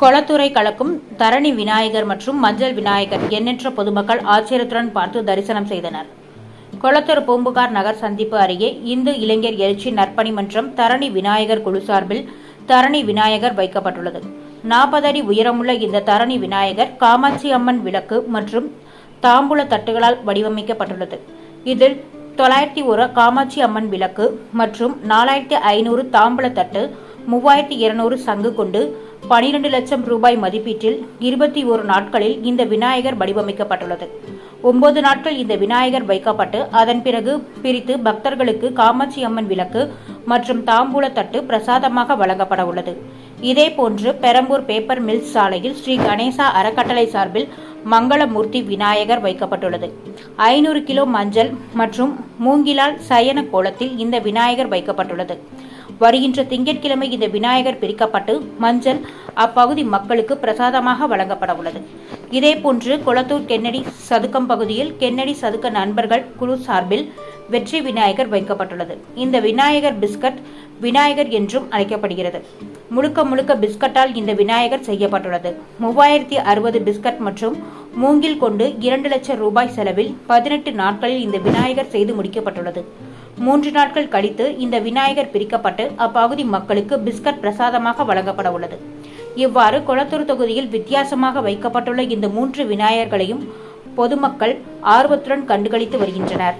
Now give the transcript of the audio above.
கொளத்துறை கலக்கும் தரணி விநாயகர் மற்றும் மஞ்சள் விநாயகர் எண்ணற்ற பொதுமக்கள் ஆச்சரியத்துடன் பார்த்து தரிசனம் செய்தனர். கொளத்தூர் பூம்புகார் நகர் சந்திப்பு அருகே இந்து இளைஞர் எழுச்சி நற்பணி மன்றம் தரணி விநாயகர் குழு சார்பில் தரணி விநாயகர் வைக்கப்பட்டுள்ளது. நாற்பது அடி உயரமுள்ள இந்த தரணி விநாயகர் காமாட்சி அம்மன் விளக்கு மற்றும் தாம்பூல தட்டுகளால் வடிவமைக்கப்பட்டுள்ளது. இதில் தொள்ளாயிரத்தி ஒரு காமாட்சி அம்மன் விளக்கு மற்றும் நாலாயிரத்தி ஐநூறு தாம்பூல தட்டு மூவாயிரத்தி இருநூறு சங்கு கொண்டு பனிரெண்டு லட்சம் ரூபாய் மதிப்பீட்டில் இருபத்தி ஒரு நாட்களில் இந்த விநாயகர் வடிவமைக்கப்பட்டுள்ளது. ஒன்பது நாட்கள் இந்த விநாயகர் வைக்கப்பட்டு அதன் பிறகு பிரித்து பக்தர்களுக்கு காமாட்சி அம்மன் விளக்கு மற்றும் தாம்பூல தட்டு பிரசாதமாக வழங்கப்பட உள்ளது. இதேபோன்று பெரம்பூர் பேப்பர் மில்ஸ் சாலையில் ஸ்ரீ கணேசா அறக்கட்டளை சார்பில் மங்களமூர்த்தி விநாயகர் வைக்கப்பட்டுள்ளது. ஐநூறு கிலோ மஞ்சள் மற்றும் மூங்கிலால் சயன கோலத்தில் இந்த விநாயகர் வைக்கப்பட்டுள்ளது. வருகின்ற திங்கட்கிழமை இந்த விநாயகர் பிரிக்கப்பட்டு மஞ்சள் அப்பகுதி மக்களுக்கு பிரசாதமாக வழங்கப்பட உள்ளது. இதேபோன்று குளத்தூர் கென்னடி சதுக்கம் பகுதியில் கென்னடி சதுக்க நண்பர்கள் குழு சார்பில் வெற்றி விநாயகர் வைக்கப்பட்டுள்ளது. இந்த விநாயகர் பிஸ்கட் விநாயகர் என்றும் அழைக்கப்படுகிறது. முழுக்க முழுக்க பிஸ்கட்டால் இந்த விநாயகர் செய்யப்பட்டுள்ளது. மூவாயிரத்தி அறுபது பிஸ்கட் மற்றும் மூங்கில் கொண்டு இரண்டு லட்சம் ரூபாய் செலவில் பதினெட்டு நாட்களில் இந்த விநாயகர் செய்து முடிக்கப்பட்டுள்ளது. மூன்று நாட்கள் கழித்து இந்த விநாயகர் பிரிக்கப்பட்டு அப்பகுதி மக்களுக்கு பிஸ்கட் பிரசாதமாக வழங்கப்பட உள்ளது. இவ்வாறு குளத்தூர் தொகுதியில் வித்தியாசமாக வைக்கப்பட்டுள்ள இந்த மூன்று விநாயகர்களையும் பொதுமக்கள் ஆர்வத்துடன் கண்டுகளித்து வருகின்றனர்.